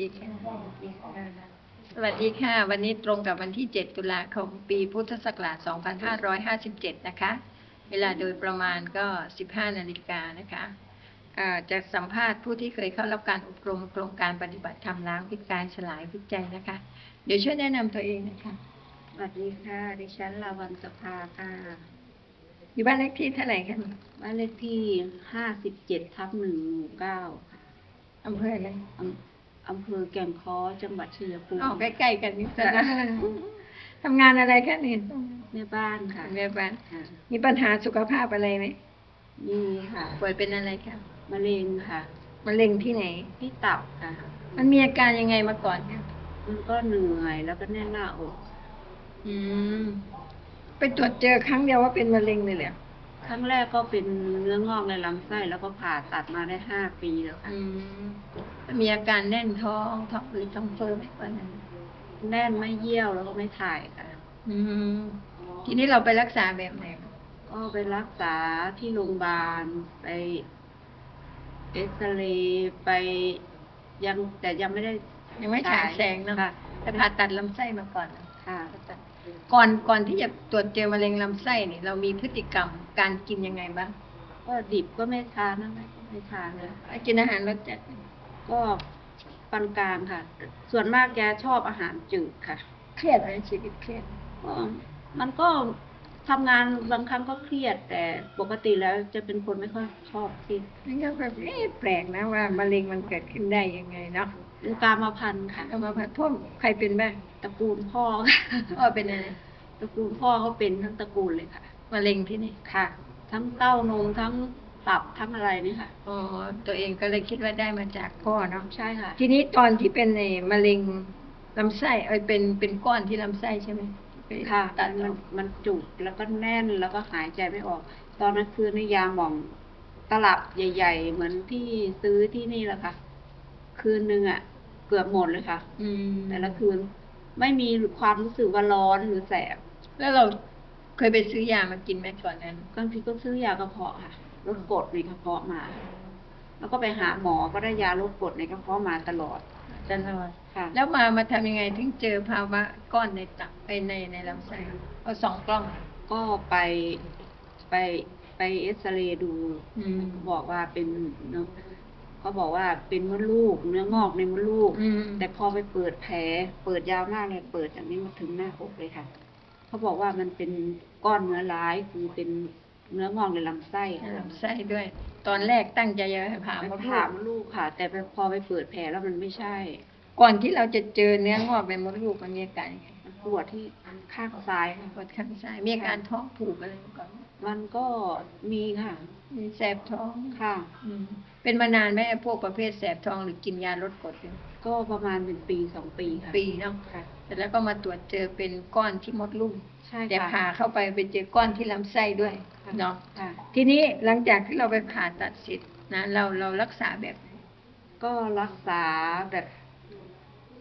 ดีค่ะ สวัสดีค่ะ วันนี้ตรงกับวันที่ 7 ตุลาคม ปีพุทธศักราช 2557 นะคะ เวลาโดยประมาณก็ 15 นาฬิกานะคะเอ่อจะสัมภาษณ์ผู้ที่เคยเข้ารับการอบรมโครงการปฏิบัติธรรมล้างพิษกายฉลายพิษใจนะคะ เดี๋ยวช่วยแนะนำตัวเองนะคะ สวัสดีค่ะ ดิฉันลาวันสภาค่ะ อยู่บ้านเลขที่เท่าไหร่คะบ้านเลขที่ห้าสิบเจ็ดทับหนึ่งหมู่เก้าค่ะอำเภออะไร อำอำเภอแก่งค้อจังหวัดชัยภูมิอ๋อใกล้ๆกันนี่ซะนะทำงานอะไรคะนี่แม่บ้านค่ะแม่บ้านค่ะมีปัญหาสุขภาพอะไรไหมมีค่ะป่วยเป็นอะไรคะมะเร็งค่ะมะเร็งที่ไหน ที่ตับค่ะ มันมีอาการยังไงมาก่อนคะมันก็เหนื่อยแล้วก็แน่นหน้าอก อืมไปตรวจเจอครั้งเดียวว่าเป็นมะเร็งเลยเหรอครั้งแรกก็เป็นเนื้องอกในลำไส้แล้วก็ผ่าตัดมาได้ห้าปีแล้วค่ะอื มมีอาการแน่นท้องท้องอืดท้องเฟ้อไหมก่อนนั้นแน่นไม่เยี่ยวแล้วก็ไม่ถ่ายค่ะ อืมทีนี้เราไปรักษาแบบไหนก็ไปรักษาที่โรงพยาบาลไปเอ็กซเรย์ไปยังแต่ยังไม่ได้ยังไม่ฉายแสงเนาะค่ะแต่ผ่าตัดลำไส้มาก่อนนะค่ะก่อนก่อนที่จะตรวจเจอมะเร็งลำไส้เนี่ยเรามีพฤติกรรมการกินยังไงบ้างก็ดิบก็ไม่ทานนะไม่ก็ไม่ทานเลยกินอาหารรสจัด ก็ปานกลางค่ะ ส่วนมากแกชอบอาหารจืดค่ะ เครียดไหมชีวิตเครียดก็มันก็ทำงานบางครั้งก็เครียด แต่ปกติแล้วจะเป็นคนไม่ค่อยชอบเครียดนั่นก็แบบเอ๊ะแปลกนะว่ามะเร็งมันเกิดขึ้นได้ยังไงเนาะเป็นกามพันธุ์ค่ะเอามาพัดพ่อใครเป็นบ้างตระกูลพ่อค่ะพ่อเป็นอะไรตระกูลพ่อเขาเป็นทั้งตระกูลเลยค่ะมะเร็งที่นี่ค่ะ ทั้งเต้านมทั้ง ตับทั้งอะไรนี่ค่ะ อ๋อตัวเองก็เลยคิดว่าได้มาจากพ่อเนาะใช่ค่ะ ทีนี้ตอนที่เป็นในมะเร็งลำไส้เอ้ยเป็นเป็นก้อนที่ลำไส้ใช่ไหมไปค่ะตัดมัอนอกมันจุกแล้วก็แน่นแล้วก็หายใจไม่ออก ตอนนั้นคือในยาหม่องตลับใหญ่ ๆ เหมือนที่ซื้อที่นี่แหละค่ะ คืนหนึ่งอะ เกือบหมดเลยค่ะ อืมแต่ละคืนไม่มีความรู้สึกว่าร้อนหรือแสบแล้วเราเคยไปซื้อยามากินไหมก่อนนั้น บางทีก็ซื้อยากระเพาะค่ะ ลดกรดในกระเพาะมา แล้วก็ไปหาหมอก็ได้ยาลดกรดในกระเพาะมาตลอดตลอดค่ะแล้วมามาทำยังไงถึงเจอภาวะก้อนในตับไปในในลำไส้เอาสองกล้อง ก็ไปไปไปเอ็กซเรย์ดูอืมบอกว่าเป็นเนื้อเขาบอกว่าเป็นมดลูก เนื้องอกในมดลูกอืมแต่พอไปเปิดแผล เปิดยาวมากเลยเปิดจากนี้มาถึงหน้าอกเลยค่ะ เขาบอกว่ามันเป็นก้อนเนื้อร้ายคือเป็น เนื้องอกในลำไส้ในลำไส้ด้วย ตอนแรกตั้งใจจะผ่าไปมดลูผ่ากมดลูกค่ะ แต่ไปพอไปเปิดแผลแล้วมันไม่ใช่ ก่อนที่เราจะเจอเนื้องอกในมดลูกมันมีอาการยังไงมันปวดที่ข้างซ้ายค่ะปวดข้างซ้ายมีอาการท้องผูกอะไรมาก่อนไหมมันก็มีค่ะ มีแสบท้องค่ะ อืมเป็นมานานไหมไอ้พวกประเภทแสบท้องหรือกินยาลดกรดเนี่ยก็ประมาณเป็นปีสองปีค่ะปีเนาะค่ะ แต่แล้วก็มาตรวจเจอเป็นก้อนที่มดลูกใช่แต่ค่ะผ่าเข้าไปไปเจอก้อนที่ลำไส้ด้วยค่ะเนาะค่ะ ทีนี้หลังจากที่เราไปผ่าตัดเสร็จนะเราเรารักษาแบบไหนก็รักษาแบบ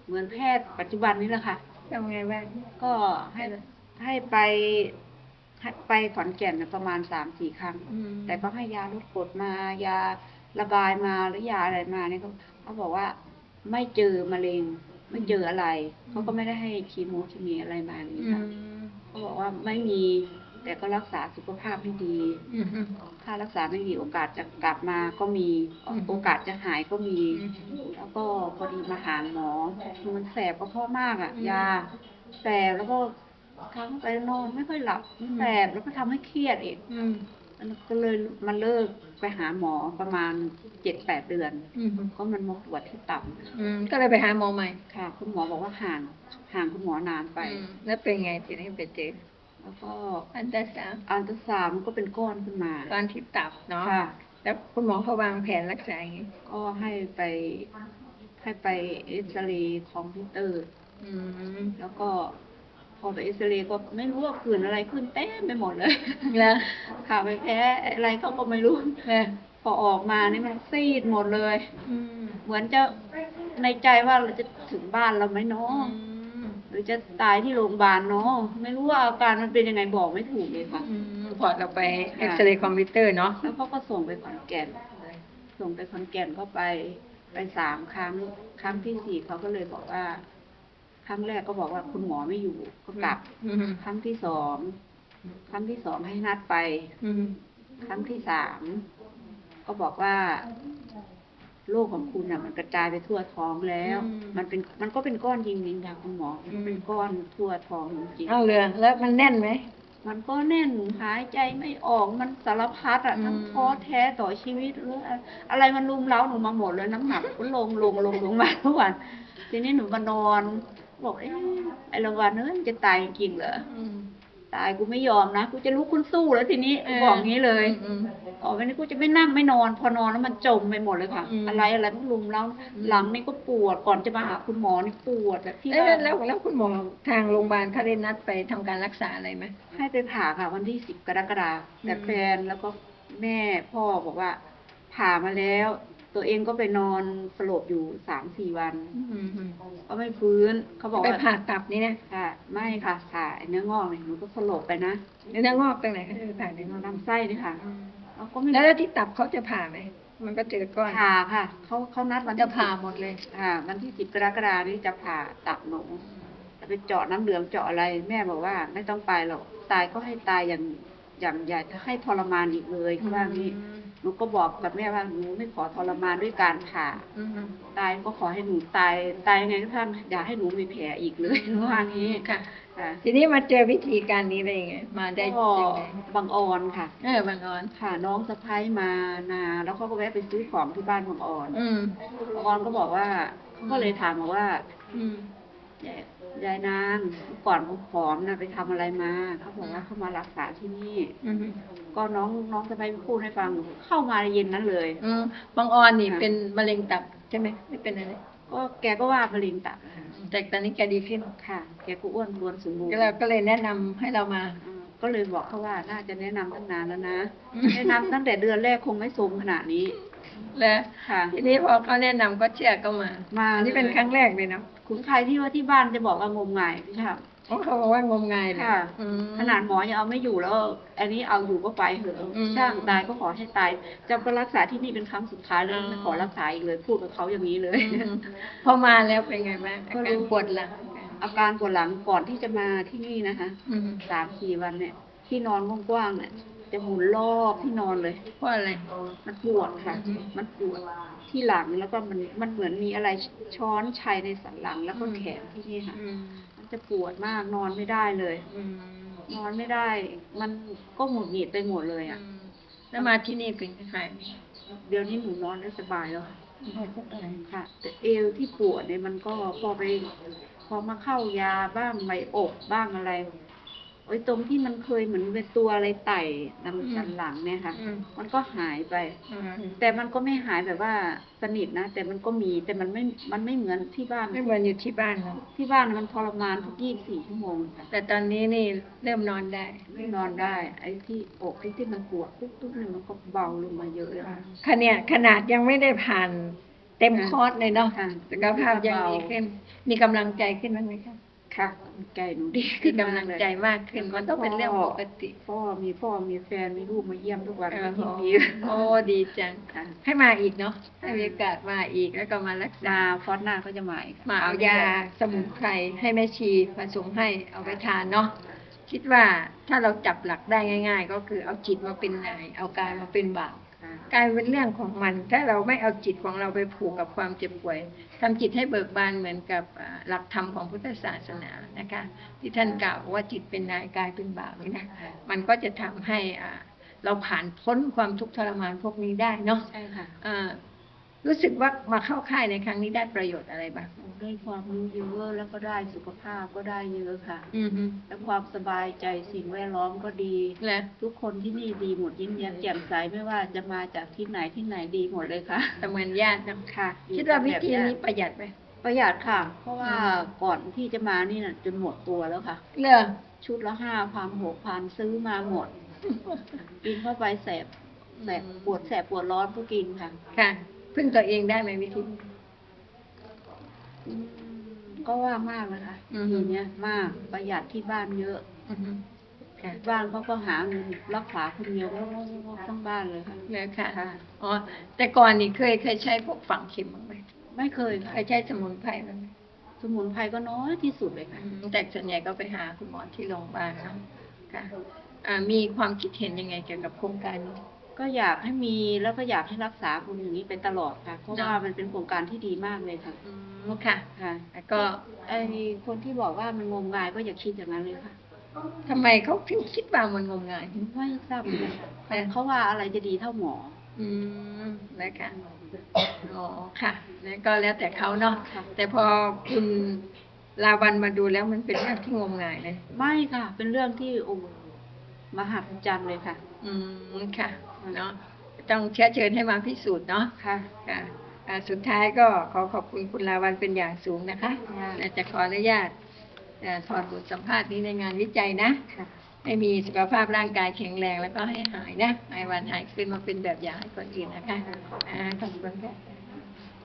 เหมือนแพทย์ปัจจุบันนี้แหละค่ะ ทำไงบ้างก็ให้ให้ไปให้ไปขอนแก่นน่ะประมาณสามสี่ครั้ง อืมแต่ก็ให้ยาลดกรดมายาระบายมาหรือยาอะไรมาเนี่ยเขาเขาบอกว่าไม่เจอมะเร็ง ไม่เจออะไรเขาก็ไม่ได้ให้คีโมคีมีอะไรมาอย่างอืนี้ค่ะมเขาบอกว่าไม่มี แต่ก็รักษาสุขภาพให้ดีอืมอืมถ้ารักษาไม่ดีโอกาสจะกลับมาก็มีอืมโอกาสจะหายก็มีอืมแล้วก็พอดีมาหาหมอมันแสบกระเพาะมากอะอืมยาแสบแล้วก็ครั้งไปนอนไม่ค่อยหลับแสบแล้วก็ทำให้เครียดอีกอืมมัน ก็เลยมาเลิกไปหาหมอประมาณเจ็ดแปดเดือนอืมเพราะมันมาปวดที่ตับอืมก็เลยไปหาหมอใหม่ค่ะ คุณหมอบอกว่าห่างห่างคุณหมอนานไปอืมแล้วเป็นไงทีนี้ไปเจอแล้วก็อันตราซาวด์อัลตราซาวด์มันก็เป็นก้อนขึ้นมาก้อนที่ตับเนาะค่ะ แล้วคุณหมอเขาวางแผนรักษาอย่างนี้ก็ให้ไปให้ไปเอ็กซเรย์คอมพิวเตอร์อืมแล้วก็ พอไปเอ็กซเรย์ก็ไม่รู้ว่าผื่นอะไรขึ้นเต็มไปหมดเลยแล้วข่าวไปแพ้อะไรเขาก็ไม่รู้แล้วพอออกมานี่มันซีดหมดเลยอืมเหมือนจะในใจว่าเราจะถึงบ้านเราไหมเนาะอืมหรือจะตายที่โรงพยาบาลเนาะไม่รู้ว่าอาการมันเป็นยังไงบอกไม่ถูกเลยค่ะอืมพอเราไปเอ็กซเรย์คอมพิวเตอร์เนาะแล้วเขาก็ส่งไปขอนแก่นส่งไปขอนแก่นก็ไปไปสามครั้งครั้งที่สี่เขาก็เลยบอกว่า ครั้งแรกก็บอกว่าคุณหมอไม่อยู่ก็กลับอืมครั้งที่สองครั้งที่สองให้นัดไปอืมครั้งที่สามก็บอกว่าโรคของคุณอะ มันกระจายไปทั่วท้องแล้ว มันเป็นมันก็เป็นก้อนจริงๆค่ะคุณหมอมันเป็นก้อนทั่วท้องจริงๆเอาเลยแล้วมันแน่นไหมมันก็แน่นหายใจไม่ออกมันสารพัดอะอืมทั้งท้อแท้ต่อชีวิตหรืออะไรอะไรมันลุมเล้าหนูมาหมดเลยน้ำหนักก็ลงลงลงลงมาทุกวัน ทีนี้หนูมานอน บอกเอ๊ะไอ้รางวัลเอ้ยมันจะตายจริงเหรออืมตายกูไม่ยอมนะกูจะลุกขึ้นสู้แล้วทีนี้เออบอกงี้เลยอืมอ๋อวันนี้กูจะไม่นั่งไม่นอน พอนอนแล้วมันจมไปหมดเลยค่ะอืมอะไรอะไรมันลุมเล้าอืมหลังนี่ก็ปวดก่อนจะมาหาคุณหมอนี่ปวดแบบที่เอ๊ะว่าแล้วแล้วคุณหมอทางโรงพยาบาลเขาได้นัดไปทำการรักษาอะไรไหมให้ไปผ่าค่ะ วันที่สิบกรกฎาคมแต่อืมแฟนแล้วก็แม่พ่อบอกว่าผ่ามาแล้ว ตัวเองก็ไปนอนสลบอยู่สามสี่วันอืมอืมก็ไม่ฟื้นเขาบอกไปว่าผ่าตับนี่นะค่ะไม่ค่ะผ่าไอ้เนื้องอกเนี่ยหนูก็สลบไปนะเนื้องอกตรงไหนเขาจะไปผ่าเนื้องอกลำไส้นี่ค่ะเราก็ไม่แล้วแล้วที่ตับเขาจะผ่าไหมมันก็เจอก้อนผ่าค่ะเขาเขานัดวันจะที่ผ่า10หมดเลยค่ะวันที่สิบกรกฎาคมนี้จะผ่าตับหนูจะไปเจาะน้ำเหลืองเจาะอะไร แม่บอกว่าไม่ต้องไปหรอกตายก็ให้ตายอย่างอย่างอย่าให้ทรมานอีกเลยเขาว่างี้ห นูก็บอกกับแม่ว่าหนูไม่ขอทรมานด้วยการผ่าอืมตายก็ขอให้หนูตายตายยังไงก็ท่านอย่าให้หนูมีแผลอีกเลยเขาว่างี้ค่ะค่ะทีนี้มาเจอวิธีการนี้ได้ยังไงมาได้ก็ยังไงบังออนค่ะเออบางออนค่ะ น้องสะพ้ายมานาแล้วเขาก็แวะไปซื้อของที่บ้านบังออนอืมบังออนก็บอกว่าเขาก็เลยถามบอกว่าอืม ยายยายนางเมื่อก่อนเขาผอมนะไปทำอะไรมาเขาบอกว่าเขามารักษาที่นี่ อืมก็น้องน้องสะพ้ายพูดให้ฟังเข้ามาเย็นนั้นเลย อืมบางออนนี่ค่ะ เป็นมะเร็งตับใช่ไหมไม่เป็นอะไรก็แกก็ว่ามะเร็งตับค่ะแต่ตอนนี้แกดีขึ้นค่ะ แกก็อ้วนรวนสมบูรณ์ก็เราก็เลยแนะนำให้เรามา อ่าก็เลยบอกเขาว่าน่าจะแนะนำตั้งนานแล้วนะอืม แนะนำตั้งแต่เดือนแรกคงไม่สมขนาดนี้แล้วค่ะ ทีนี้พอเขาแนะนำก็เชื่อก็มามาอันนี้เป็นครั้งแรกเลยเนาะ คุณใครที่ว่าที่บ้านจะบอกว่างมงายพี่ชาอ๋อเขาบอกว่างมงายเลยค่ะอืมขนาดหมอยังเอาไม่อยู่แล้ว อันนี้เอาอยู่ก็ไปเถอะอืมช่างตายก็ขอให้ตายจะไปรักษาที่นี่เป็นครั้งสุดท้ายแล้วอ๋อไม่ขอรักษาอีกเลย พูดกับเขาอย่างนี้เลยอืมพอมาแล้วเป็นไงบ้างอาการปวดหลังอาการปวดหลังก่อนที่จะมาที่นี่นะคะอืมสามสี่วันเนี่ย ที่นอนกว้างๆเนี่ย จะหมุนรอบที่นอนเลยเพราะอะไร มันปวดค่ะอืมมันปวดที่หลังแล้วก็มันมันเหมือนมีอะไรช้อนชัยในสันหลังแล้วก็อืมแขนที่นี่ค่ะอืมมันจะปวดมากนอนไม่ได้เลยอืมนอนไม่ได้ มันก็หงุดหงิดไปหมดเลยอะอืมแล้วมาที่นี่เป็นยังไงเดี๋ยวนี้หนูนอนได้สบายแล้วค่ะพอจะไปค่ะ แต่เอวที่ปวดเนี่ยมันก็พอไปพอมาเข้ายาบ้างไบอกบ้างอะไร ไอ้ตรงที่มันเคยเหมือนเป็นตัวอะไรไต่นำสันหลังเนี่ยค่ะ อืม มันก็หายไป อืมแต่มันก็ไม่หายแบบว่าสนิทนะ แต่มันก็มีแต่มันไม่ มันไม่เหมือนที่บ้าน ไม่เหมือนอยู่ที่บ้านเนาะที่บ้านมันทรมานทุกยี่สิบสี่ชั่วโมงค่ะแต่ตอนนี้นี่เริ่มนอนได้ ไม่นอนได้ ไอ้ที่อกไอ้ที่มันปวดทุกทุกๆเนี่ยมันก็เบาลงมาเยอะเลยค่ะขนาดขนาดยังไม่ได้ผ่านเต็มค่ะคอร์สเลยเนาะค่ะสุขภาพยังดีขึ้น มีกำลังใจขึ้นบ้างไหมคะ ค่ะใจหนูดีมีขึ้นกำลังใจมากขึ้น มันต้องเป็นเรื่องปกติพ่อมีพ่อมีแฟนมีลูกมาเยี่ยมทุกวันเอก็อยินดีโอ้ดีจัง ค่ะให้มาอีกเนาะให้มีโอกาสมาอีกแล้วก็มารักษานาฟอสหน้าก็จะมาอีกค่ะมาเอายาสมุนไพรให้แม่ชีผสมให้เอาไปทานเนาะคิดว่าถ้าเราจับหลักได้ง่าย ๆ ก็คือเอาจิตมาเป็นนาย เอากายมาเป็นบ่าวค่ะ กลายเป็นเรื่องของมัน ถ้าเราไม่เอาจิตของเราไปผูกกับความเจ็บป่วยทำจิตให้เบิกบานเหมือนกับอ่าหลักธรรมของพุทธศาสนานะคะ ที่ท่านกล่าวว่าจิตเป็นนายกายเป็นบ่าวนี่นะมันก็จะทำให้อ่าเราผ่านพ้นความทุกข์ทรมานพวกนี้ได้เนาะใช่ค่ะอ่า รู้สึกว่ามาเข้าค่ายในครั้งนี้ได้ประโยชน์อะไรบ้าง ได้ความรู้เยอะแล้วก็ได้สุขภาพก็ได้เยอะค่ะ อือฮึและความสบายใจสิ่งแวดล้อมก็ดีแล้วทุกคนที่นี่ดีหมดยิ้มแย้มแจ่มใสไม่ว่าจะมาจากที่ไหนที่ไหนดีหมดเลยค่ะ แต่เหมือนญาติเนาะค่ะ คิดว่าวิธีแบบนี้ประหยัดไหมประหยัดค่ะ เพราะว่าอืมก่อนที่จะมานี่น่ะจนหมดตัวแล้วค่ะเรื่องชุดละห้าพันหกพันซื้อมาหมด กินเข้าไปแสบแสบปวดแสบปวดร้อนก็กินค่ะ ค่ะ พึ่งตัวเองได้ไหมวิธีนี้อืมก็ว่ามากนะคะอือฮึทีเนี้ยมากประหยัดที่บ้านเยอะอือฮึค่ะที่บ้านเขาก็หาเงินรักษาคนเดียวก็ทั้งบ้านเลยค่ะแล้วค่ะค่ะอ๋อแต่ก่อนนี่เคยเคยใช้พวกฝังเข็มบ้างไหมไม่เคยค่ะเคยใช้สมุนไพรไหมสมุนไพรก็น้อยที่สุดเลยค่ะอืมแต่ส่วนใหญ่ก็ไปหาคุณหมอที่โรงพยาบาลเนาะค่ะอ่ามีความคิดเห็นยังไงเกี่ยวกับโครงการนี้ ก็อยากให้มีแล้วก็อยากให้รักษาคนอย่างนี้ไปตลอดค่ะ เพราะเนอะว่ามันเป็นโครงการที่ดีมากเลยค่ะอืมค่ะค่ะแล้วก็ไอคนที่บอกว่ามันงมงายก็อย่าคิดอย่างนั้นเลยค่ะทำไมเขาถึงคิดว่ามันงมงายไม่ทราบเหมือนกันค่ะแต่เขาว่าอะไรจะดีเท่าหมอ อืมนะคะอ๋อค่ะแล้วก็แล้วแต่เขาเนาะค่ะแต่พอคุณลาวันมาดูแล้วมันเป็นเรื่องที่งมงายเลย ไม่ค่ะ เป็นเรื่องที่โอ้มหัศจรรย์เลยค่ะ อืมค่ะเนาะต้องเชื้อเชิญให้มาพิสูจน์เนาะค่ะค่ะอ่าสุดท้ายก็ขอขอบคุณคุณลาวันเป็นอย่างสูงนะคะค่ะและจะขออนุญาตเอ่อถอดบทสัมภาษณ์นี้ในงานวิจัยนะค่ะให้มีสุขภาพร่างกายแข็งแรงแล้วก็ให้หายนะหายวันหายคืนมาเป็นแบบอย่างให้คนอื่นนะคะอ่าขอบคุณค่ะ